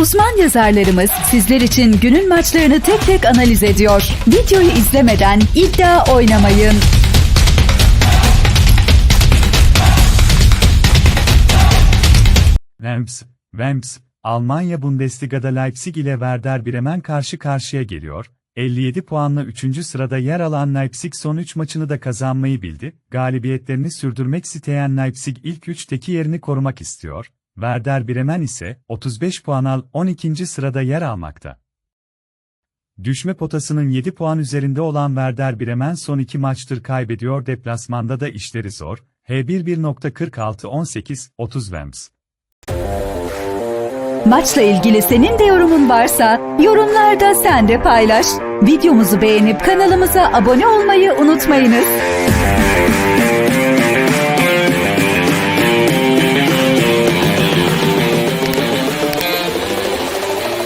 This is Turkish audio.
Uzman yazarlarımız sizler için günün maçlarını tek tek analiz ediyor. Videoyu izlemeden iddia oynamayın. Rams, Rams, Almanya Bundesliga'da Leipzig ile Werder Bremen karşı karşıya geliyor. 57 puanla 3. sırada yer alan Leipzig son 3 maçını da kazanmayı bildi. Galibiyetlerini sürdürmek isteyen Leipzig ilk 3'teki yerini korumak istiyor. Werder Bremen ise 35 puan al 12. sırada yer almakta. Düşme potasının 7 puan üzerinde olan Werder Bremen son 2 maçtır kaybediyor deplasmanda da işleri zor. H11.46-18-30 Rams. Maçla ilgili senin de yorumun varsa yorumlarda sen de paylaş. Videomuzu beğenip kanalımıza abone olmayı unutmayınız.